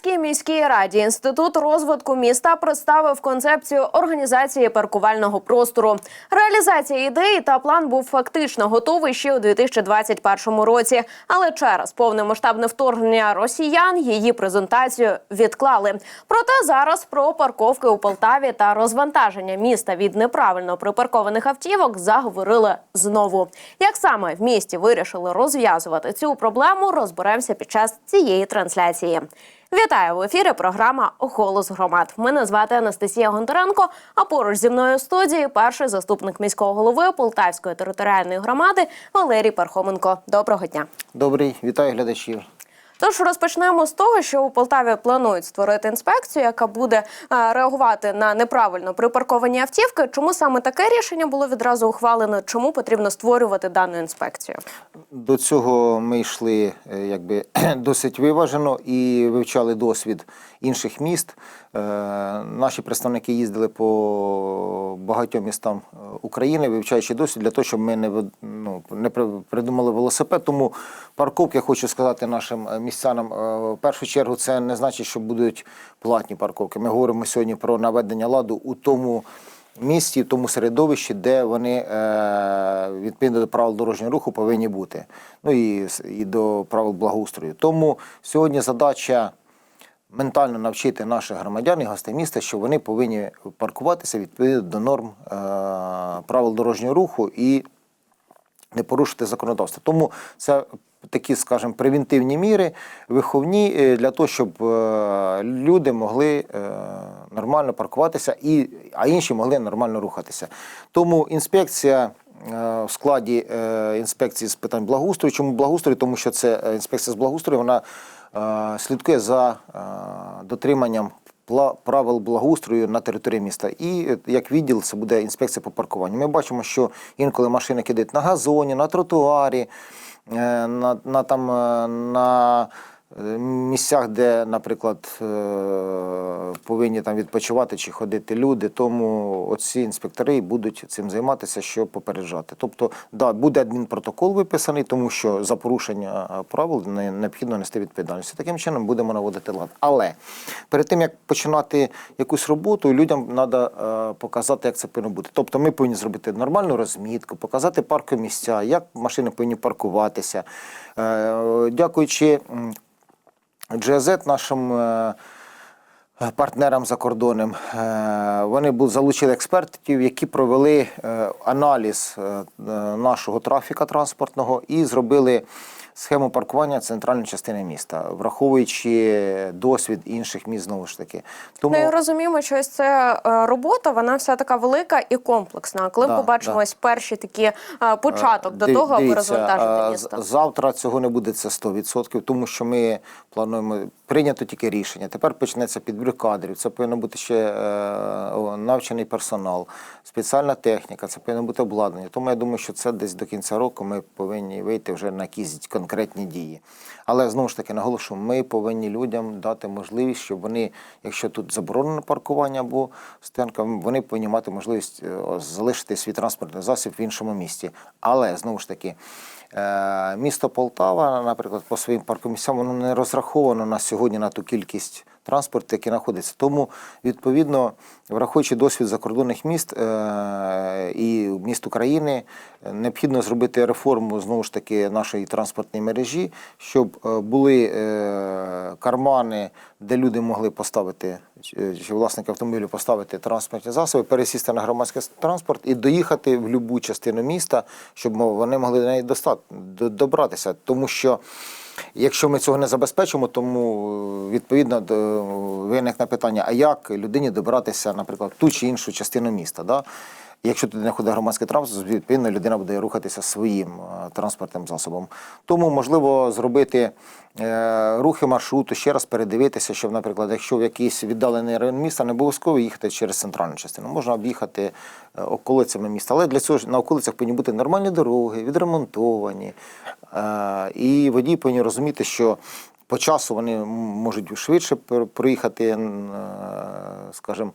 Полтавській міській раді інститут розвитку міста представив концепцію організації паркувального простору. Реалізація ідеї та план був фактично готовий ще у 2021 році, але через повномасштабне вторгнення росіян її презентацію відклали. Проте зараз про парковки у Полтаві та розвантаження міста від неправильно припаркованих автівок заговорили знову. Як саме в місті вирішили розв'язувати цю проблему, розберемося під час цієї трансляції. Вітаю в ефірі. Програма Голос громад. Мене звати Анастасія Гонтаренко. А поруч зі мною в студії перший заступник міського голови Полтавської територіальної громади Валерій Пархоменко. Доброго дня. Добрий, вітаю глядачів. Тож розпочнемо з того, що у Полтаві планують створити інспекцію, яка буде е, реагувати на неправильно припарковані автівки. Чому саме таке рішення було відразу ухвалено? Чому потрібно створювати дану інспекцію? До цього ми йшли е, якби досить виважено і вивчали досвід інших міст. Е, Наші представники їздили по багатьом містам е, України, вивчаючи досвід для того, щоб ми не ну, не придумали велосипед. Тому парковки, я хочу сказати нашим е, містянам, в першу чергу це не значить, що будуть платні парковки. Ми говоримо сьогодні про наведення ладу у тому місті, в тому середовищі, де вони відповідно до правил дорожнього руху повинні бути. Ну і, і до правил благоустрою. Тому сьогодні задача ментально навчити наших громадян і гостей міста, що вони повинні паркуватися відповідно до норм е, правил дорожнього руху і не порушити законодавство. Тому це такі, скажімо, превентивні міри, виховні е, для того, щоб е, люди могли нормально паркуватися, і, а інші могли нормально рухатися. Тому інспекція. Е, В складі е, інспекції з питань благоустрою. Чому благоустрою? Тому що це е, інспекція з благоустрою, вона слідкує за дотриманням правил благоустрою на території міста. І як відділ це буде інспекція по паркуванню. Ми бачимо, що інколи машини кидають на газоні, на тротуарі, на, на, там, на місцях, де, наприклад, е, повинні там відпочивати чи ходити люди. Тому оці інспектори будуть цим займатися, щоб попереджати. Тобто, да, буде адмінпротокол виписаний, тому що за порушення е, правил не- необхідно нести відповідальність. Таким чином будемо наводити лад. Але перед тим як починати якусь роботу, людям треба показати, як це повинно бути. Тобто, ми повинні зробити нормальну розмітку, показати паркомісця, як машини повинні паркуватися. Е, Дякуючи GZ, нашим е, партнерам за кордоном, е, вони залучили експертів, які провели е, аналіз нашого трафіка транспортного і зробили схему паркування центральної частини міста, враховуючи досвід інших міст знову ж таки. Тому Ну і розуміємо, що ось ця е, робота вона вся така велика і комплексна. Коли Да, побачимо да. ось перші такі е, початок до Див- того, аби розвантажити місто. Завтра цього не буде це 100%, тому що ми плануємо прийнято тільки рішення. Тепер почнеться підбір кадрів. Це повинно бути ще е, навчений персонал, спеціальна техніка, це повинно бути обладнання. Тому я думаю, що це десь до кінця року ми повинні вийти вже на якісь конкретні дії. Але знову ж таки наголошую, ми повинні людям дати можливість, щоб вони, якщо тут заборонено паркування або стоянка, вони повинні мати можливість е, залишити свій транспортний засіб в іншому місті. Але знову ж таки. Е, Місто Полтава, наприклад, по своїм паркомісцям, воно не розраховано на сьогодні на ту кількість транспорту, який знаходиться. Тому, відповідно, враховуючи досвід закордонних міст е, і міст України, необхідно зробити реформу знову ж таки нашої транспортної мережі, щоб е, були е, кармани, де люди могли поставити чи власники автомобілю поставити транспортні засоби, пересісти на громадський транспорт і доїхати в будь-яку частину міста, щоб вони могли до неї добратися. Тому що якщо ми цього не забезпечимо, тому е, відповідно до- виникне питання: а як людині добратися, наприклад, в ту чи іншу частину міста? Да? Якщо туди не ходить громадський транспорт, відповідно людина буде рухатися своїм е, транспортним засобом. Тому можливо зробити е, рухи маршруту, ще раз передивитися, щоб, наприклад, якщо в якийсь віддалений район міста, не обов'язково їхати через центральну частину, можна об'їхати е, околицями міста. Але для цього ж на околицях повинні бути нормальні дороги, відремонтовані. І водії повинні розуміти, що по часу вони можуть швидше проїхати, скажімо,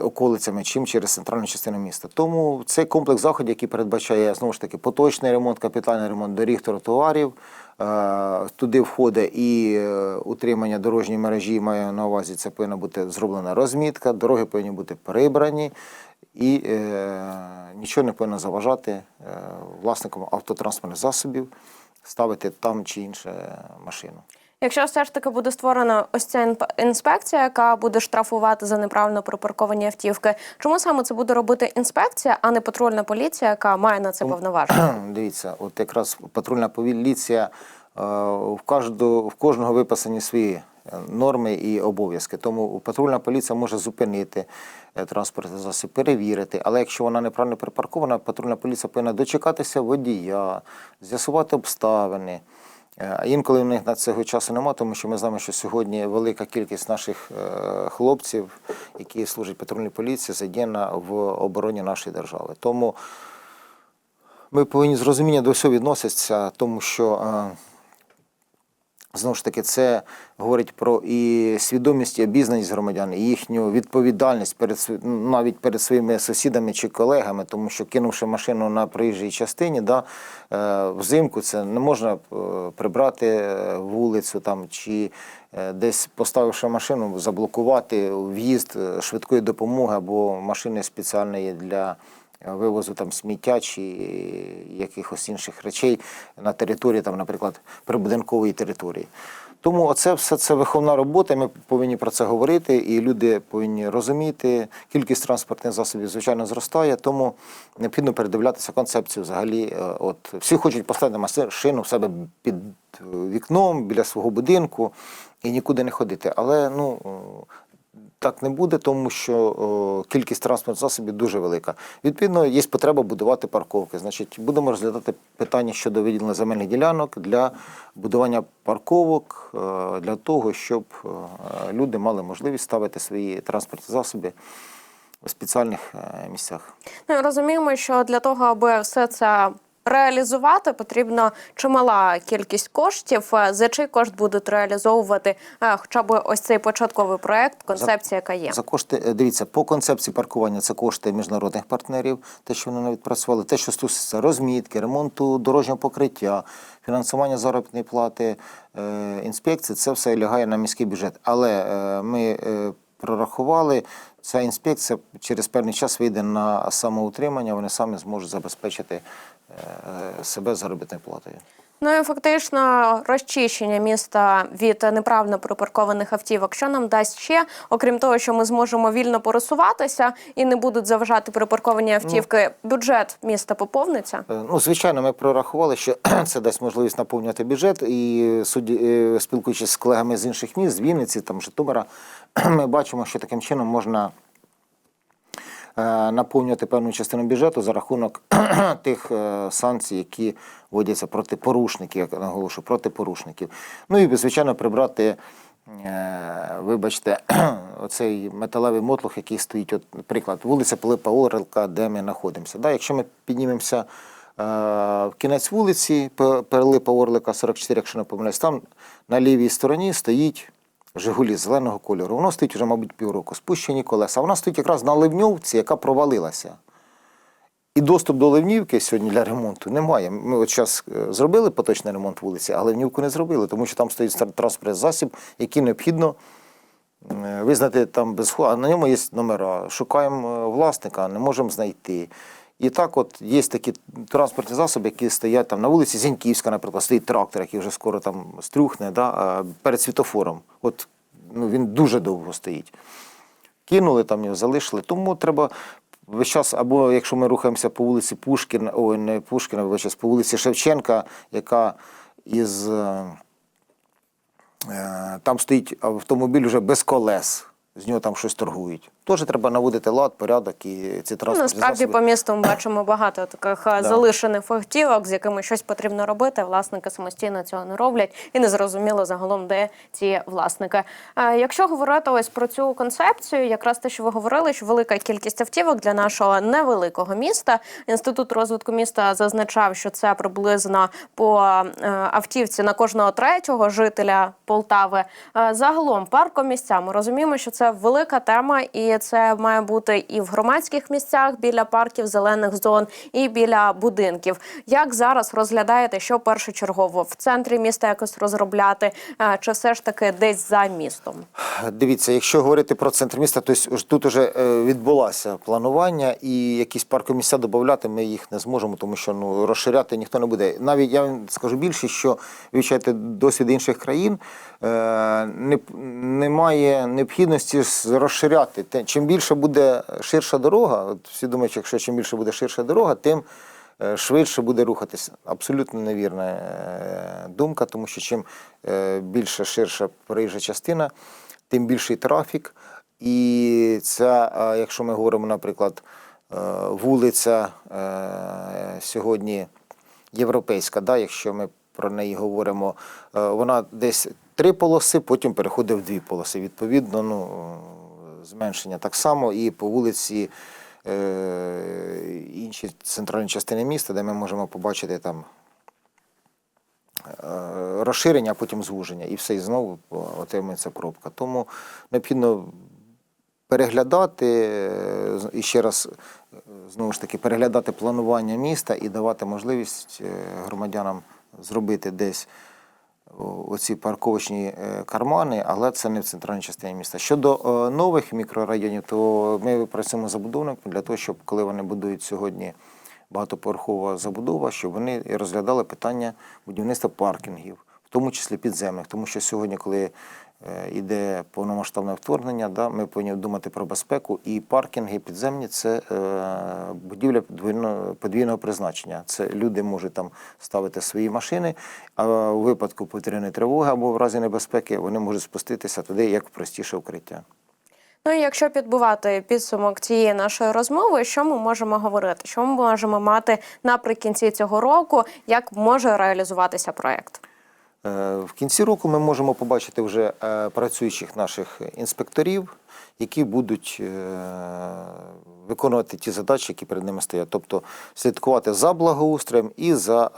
околицями, чим через центральну частину міста. Тому цей комплекс заходів, який передбачає знову ж таки поточний ремонт, капітальний ремонт доріг, тротуарів, Е, Туди входить і е, утримання дорожньої мережі, маю на увазі, це повинна бути зроблена розмітка, дороги повинні бути прибрані, і е, нічого не повинно заважати е, власникам автотранспортних засобів ставити там чи інше машину. Якщо все ж таки буде створена ось ця інспекція, яка буде штрафувати за неправильно припарковані автівки, чому саме це буде робити інспекція, а не патрульна поліція, яка має на це повноваження? Дивіться, от якраз патрульна поліція е, в, кожного, в кожного виписані свої е, норми і обов'язки. Тому патрульна поліція може зупинити е, транспортний засіб, перевірити. Але якщо вона неправильно припаркована, патрульна поліція повинна дочекатися водія, з'ясувати обставини. Е, інколи в них на цього часу немає, тому що ми знаємо, що сьогодні велика кількість наших е, хлопців, які служать патрульній поліції, задіяна в обороні нашої держави. Тому ми повинні з розуміння до всього відноситися, тому що е, знову ж таки це говорить про і свідомість, і обізнаність громадян, і їхню відповідальність перед ну, навіть перед своїми сусідами чи колегами, тому що кинувши машину на проїжджій частині, да, е, взимку це не можна е, прибрати е, вулицю там чи десь поставивши машину, заблокувати в'їзд швидкої допомоги або машини спеціальної для вивозу там сміття чи якихось інших речей на території, там, наприклад, прибудинкової території. Тому оце все це виховна робота. Ми повинні про це говорити, і люди повинні розуміти. Кількість транспортних засобів, звичайно, зростає, тому необхідно передивлятися концепцію взагалі. Е, От всі хочуть поставити машину в себе під вікном біля свого будинку і нікуди не ходити. Але ну так не буде, тому що о, кількість транспортних засобів дуже велика. Відповідно, є потреба будувати парковки. Значить, будемо розглядати питання щодо виділення земельних ділянок для будування парковок е, для того, щоб е, люди мали можливість ставити свої транспортні засоби у спеціальних е, місцях. Ну розуміємо, що для того, аби все це реалізувати, потрібна чимала кількість коштів. Е, За чий кошт будуть реалізовувати е, хоча б ось цей початковий проект, концепція, яка є. За кошти, е, дивіться, по концепції паркування це кошти міжнародних партнерів, те, що вони навіть працювали, те, що стосується розмітки, ремонту дорожнього покриття, фінансування заробітної плати, інспекції, це все лягає на міський бюджет. Але ми прорахували, ця інспекція через певний час вийде на самоутримання, вони самі зможуть забезпечити е, себе заробітною платою. Ну і фактично розчищення міста від неправильно припаркованих автівок. Що нам дасть ще, окрім того, що ми зможемо вільно пересуватися і не будуть заважати припарковані автівки, бюджет міста поповниться. Е, Ну, звичайно, ми прорахували, що це дасть можливість наповнювати бюджет. І судді, е, спілкуючись з колегами з інших міст, з Вінниці, там Житомира, ми бачимо, що таким чином можна наповнювати певну частину бюджету за рахунок тих е, санкцій, які вводяться проти порушників, як наголошую, проти порушників. Ну і, звичайно, прибрати. е, Вибачте, оцей металевий мотлох, який стоїть, от, наприклад, вулиця Пилипа Орлика, де ми знаходимося. Да, якщо ми піднімемося е, в кінець вулиці Пилипа Орлика, 44, якщо не помиляюсь, там на лівій стороні стоїть Жигулі зеленого кольору. Воно стоїть вже, мабуть, півроку. Спущені колеса. Вона стоїть якраз на ливньовці, яка провалилася. І доступ до Ливнівки сьогодні для ремонту немає. Ми от зараз зробили поточний ремонт вулиці, а Ливнівку не зробили, тому що там стоїть транспортний засіб, який необхідно е, визнати там без а на ньому є номера. Шукаємо е, власника, не можемо знайти. І так, от є такі транспортні засоби, які стоять там на вулиці Зіньківська, наприклад, стоїть трактор, який вже скоро там стрюхне, да, перед світофором. От ну, він дуже довго стоїть кинули там його, залишили. Тому треба весь час, або якщо ми рухаємося по вулиці Пушкіна, ой, не Пушкіна, вибачте, по вулиці Шевченка, яка із е, е, там стоїть автомобіль вже без колес. З нього там щось торгують. Теж треба наводити лад, порядок і ці Ну, транспортні насправді засоби. по місту ми бачимо багато таких е, залишених автівок, з якими щось потрібно робити. Власники самостійно цього не роблять, і не зрозуміло загалом, де ці власники. Е, Якщо говорити ось про цю концепцію, якраз те, що ви говорили, що велика кількість автівок для нашого невеликого міста. Інститут розвитку міста зазначав, що це приблизно по е, автівці на кожного третього жителя Полтави. Загалом паркомісця ми розуміємо, що це велика тема, і це має бути і в громадських місцях біля парків, зелених зон, і біля будинків. Як зараз розглядаєте, що першочергово в центрі міста якось розробляти, е, чи все ж таки десь за містом? Дивіться, якщо говорити про центр міста, то тут вже відбулося планування, і якісь паркові місця додати ми їх не зможемо, тому що ну розширяти ніхто не буде. Навіть я скажу більше, що вивчайте досвід інших країн, е, не, немає необхідності розширяти. Те- Чим більше буде ширша дорога, от всі думають, якщо чим більше буде ширша дорога, тим е, швидше буде рухатися. Абсолютно невірна е, думка, тому що чим е, більше ширша проїжджа частина, тим більший трафік. І ця, якщо ми говоримо, наприклад, вулиця сьогодні європейська, да, якщо ми про неї говоримо, вона десь три полоси, потім переходить в дві полоси. Відповідно, ну, зменшення так само і по вулиці е, інші центральні частини міста, де ми можемо побачити там е, розширення, а потім звуження, і все, і знову отримується пробка. Тому необхідно переглядати е, і ще раз е, знову ж таки переглядати планування міста і давати можливість е, громадянам зробити десь оці парковочні е, кармани, але це не в центральній частині міста. Щодо е, нових мікрорайонів, то ми працюємо забудовниками для того, щоб коли вони будують сьогодні багатоповерхова забудова, щоб вони розглядали питання будівництва паркінгів, в тому числі підземних, тому що сьогодні, коли е, йде повномасштабне вторгнення, да, ми повинні думати про безпеку. І паркінги підземні це е, будівля подвійного, призначення. Це люди можуть там ставити свої машини, а у випадку повітряної тривоги або в разі небезпеки вони можуть спуститися туди як простіше укриття. Ну і якщо підбивати підсумок цієї нашої розмови, що ми можемо говорити? Що ми можемо мати наприкінці цього року? Як може реалізуватися проект? Е, В кінці року ми можемо побачити вже е, працюючих наших інспекторів, які будуть е, виконувати ті задачі, які перед ними стоять. Тобто слідкувати за благоустроєм і за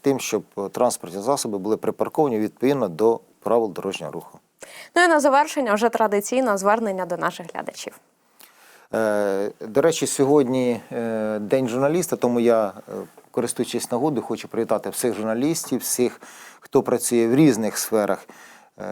тим, щоб транспортні засоби були припарковані відповідно до правил дорожнього руху. Ну і на завершення вже традиційно звернення до наших глядачів. До речі, сьогодні День журналіста, тому я, користуючись нагодою, хочу привітати всіх журналістів, всіх, хто працює в різних сферах: Е,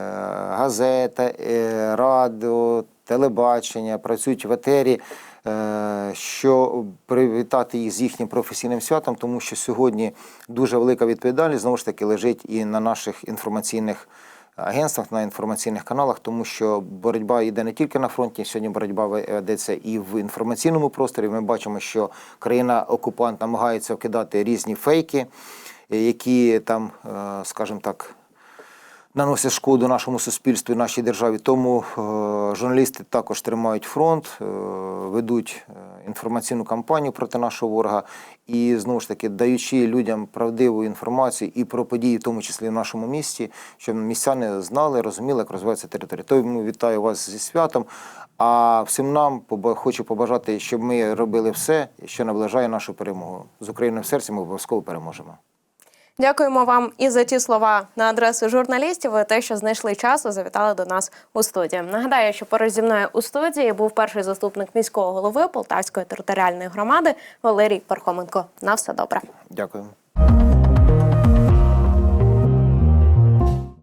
газета, е, радіо, телебачення, працюють в етері. е, Що привітати їх з їхнім професійним святом, тому що сьогодні дуже велика відповідальність знову ж таки лежить і на наших інформаційних агентствах, на інформаційних каналах, тому що боротьба йде не тільки на фронті. Сьогодні боротьба ведеться і в інформаційному просторі. Ми бачимо, що країна-окупант намагається вкидати різні фейки, які там, е, скажімо так, наносять шкоду нашому суспільству і нашій державі. Тому е, журналісти також тримають фронт, е, ведуть е, інформаційну кампанію проти нашого ворога і знову ж таки даючи людям правдиву інформацію і про події, в тому числі в нашому місті, щоб містяни знали, розуміли, як розвивається територія. Тому вітаю вас зі святом. А всім нам хочу побажати, щоб ми робили все, що наближає нашу перемогу. З Україною в серці ми обов'язково переможемо. Дякуємо вам і за ті слова на адресу журналістів. і те, що знайшли час, і завітали до нас у студію. Нагадаю, що поруч зі мною у студії був перший заступник міського голови Полтавської територіальної громади Валерій Пархоменко. На все добре. Дякую.